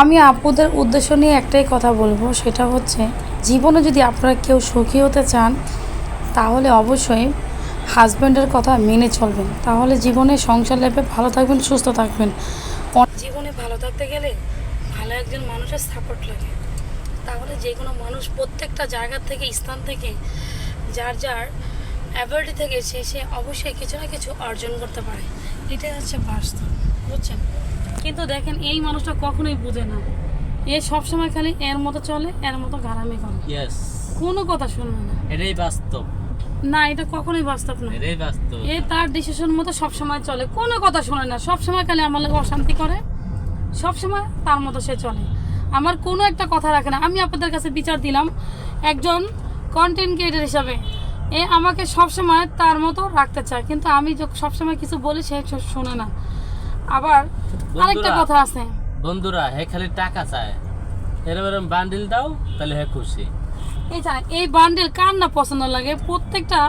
আমি আপুদের উদ্দেশ্য নিয়ে একটাই কথা বলব, সেটা হচ্ছে জীবনে যদি আপনারা কেউ সুখী হতে চান, তাহলে অবশ্যই হাজব্যান্ডের কথা মেনে চলবেন। তাহলে জীবনে সংসার লেপে ভালো থাকবেন, সুস্থ থাকবেন। জীবনে ভালো থাকতে গেলে ভালো একজন মানুষের সাপোর্ট লাগে। তাহলে যে কোনো মানুষ প্রত্যেকটা জায়গা থেকে, স্থান থেকে, যার যার অ্যাবিলিটি থেকে সে সে অবশ্যই কিছু না কিছু অর্জন করতে পারে। এটাই হচ্ছে বাস্তব, বুঝছেন? কিন্তু দেখেন এই মানুষটা কখনোই বুঝে না। এ সবসময় খালি এর মতো চলে এর মতো গারামি করে। কোনো কথা শুনবে না। এটাই বাস্তব। না এটা কখনোই বাস্তব না। এটাই বাস্তব। এ তার ডিসিশন মতো সবসময় চলে। কোনো কথা শোনে না। সবসময় খালি আমার লাগে অশান্তি করে। সবসময় তার মতো সে চলে। আমার কোনো একটা কথা রাখে না। আমি আপনাদের কাছে বিচার দিলাম একজন কন্টেন্ট ক্রিয়েটার হিসাবে। এ আমাকে সবসময় তার মতো রাখতে চায়। কিন্তু আমি সবসময় কিছু বলি সে শোনে না। আবার আরেকটা কথা আছে। বন্ধুরা হে খালি টাকা চায়। এরম বান্ডিল দাও তাহলে হে খুশি। এই জানেন এই বান্ডিল কার না পছন্দ লাগে? প্রত্যেকটা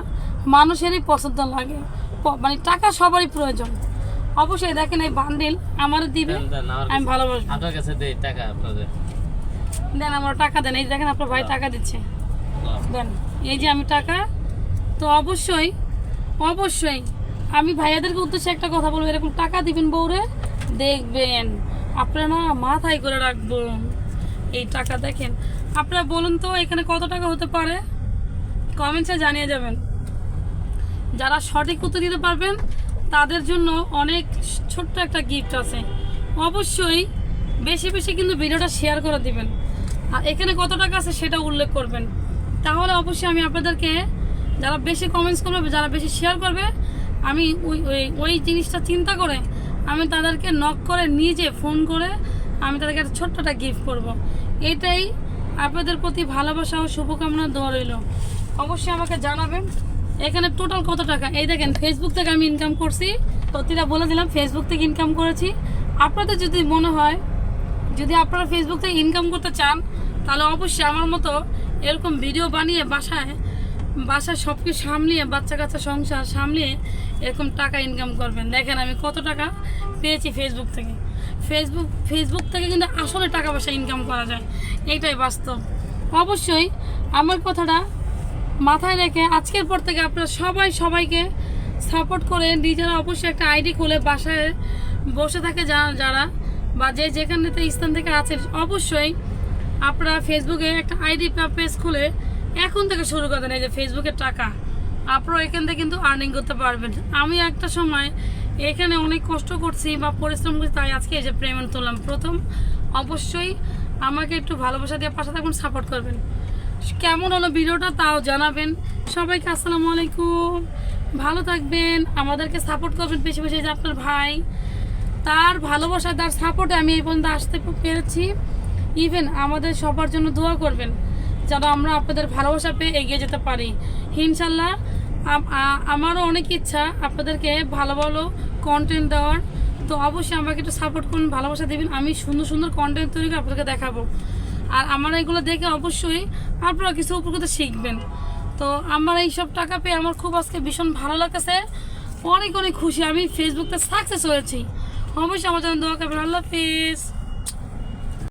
মানুষেরই পছন্দ লাগে। মানে টাকা সবারই প্রয়োজন। অবশ্যই দেখেন এই বান্ডিল আমার দিবে আমি ভালোবাসবো। আপনার কাছে দেই টাকা আপনাদের। দেন আমার টাকা দেন। এই দেখেন আপনার ভাই টাকা দিচ্ছে। দেন এই যে আমি টাকা তো অবশ্যই অবশ্যই আমি ভাইয়াদেরকে উদ্দেশ্যে একটা কথা বলব, এরকম টাকা দিবেন বউরে, দেখবেন। আপনারা মাথায় করে রাখবেন। এই টাকা দেখেন। আপনারা বলুন তো, এখানে কত টাকা হতে পারে? কমেন্টসে জানিয়ে যাবেন। যারা সঠিক উত্তর দিতে পারবেন, তাদের জন্য অনেক ছোট্ট একটা গিফট আছে। অবশ্যই বেশি বেশি কিন্তু ভিডিওটা শেয়ার করে দিবেন। আর এখানে কত টাকা আছে সেটা উল্লেখ করবেন। তাহলে অবশ্যই আমি আপনাদেরকে, যারা বেশি কমেন্টস করবে, যারা বেশি শেয়ার করবে আমি ওই ওই জিনিসটা চিন্তা করে আমি তাদেরকে নক করে নিজে ফোন করে আমি তাদেরকে একটা ছোট্ট একটা গিফট করব। এটাই আপনাদের প্রতি ভালোবাসা ও শুভকামনা দেওয়া রইল। অবশ্যই আমাকে জানাবেন, এখানে টোটাল কত টাকা? এই দেখেন ফেসবুক থেকে আমি ইনকাম করছি। প্রতিটা বলে দিলাম ফেসবুক থেকে ইনকাম করেছি। আপনাদের যদি মনে হয়, যদি আপনারা ফেসবুক থেকে ইনকাম করতে চান, তাহলে অবশ্যই আমার মতো এরকম ভিডিও বানিয়ে বাসায় বাসায় সব কিছু সামলিয়ে, বাচ্চা কাচ্চা সংসার সামলিয়ে এরকম টাকা ইনকাম করবেন। দেখেন আমি কত টাকা পেয়েছি ফেসবুক থেকে। ফেসবুক ফেসবুক থেকে কিন্তু আসলে টাকা পয়সা ইনকাম করা যায়। এইটাই বাস্তব। অবশ্যই আমার কথাটা মাথায় রেখে আজকের পর থেকে আপনারা সবাই সবাইকে সাপোর্ট করে নিজেরা অবশ্যই একটা আইডি খুলে বাসায় বসে থাকে যারা বা যে যেখানে স্থান থেকে আছে, অবশ্যই আপনারা ফেসবুকে একটা আইডি পেজ খুলে এখন থেকে শুরু করে এই যে ফেসবুকের টাকা। আপনারা এখান থেকে কিন্তু আর্নিং করতে পারবেন। আমি একটা সময় এখানে অনেক কষ্ট করছি বা পরিশ্রম করছি, তাই আজকে এই যে পেমেন্ট তুললাম। প্রথম, অবশ্যই আমাকে একটু ভালোবাসা দিয়ে পাশে থাকবেন সাপোর্ট করবেন। কেমন হলো ভিডিওটা তাও জানাবেন। সবাইকে আসসালামু আলাইকুম। ভালো থাকবেন, আমাদেরকে সাপোর্ট করবেন বেশি বেশি যে আপনার ভাই। তার ভালোবাসা, তার সাপোর্টে আমি এই পর্যন্ত আসতে পেরেছি। ইভেন আমাদের সবার জন্য দোয়া করবেন। যেন আমরা আপনাদের ভালোবাসা পেয়ে এগিয়ে যেতে পারি। ইনশাল্লাহ আমারও অনেক ইচ্ছা আপনাদেরকে ভালো ভালো কন্টেন্ট দেওয়ার। তো অবশ্যই আমাকে একটু সাপোর্ট করুন, ভালোবাসা দেবেন। আমি সুন্দর সুন্দর কন্টেন্ট তৈরি করে আপনাদেরকে দেখাবো। আর আমার এগুলো দেখে অবশ্যই আপনারা কিছু উপকৃত শিখবেন। তো আমার এই সব টাকা পেয়ে আমার খুব আজকে ভীষণ ভালো লাগতেছে। অনেক অনেক খুশি। আমি ফেসবুকতে সাকসেস হয়েছি। অবশ্যই আমার জন্য দোয়া করবেন। আল্লাহ হাফিজ।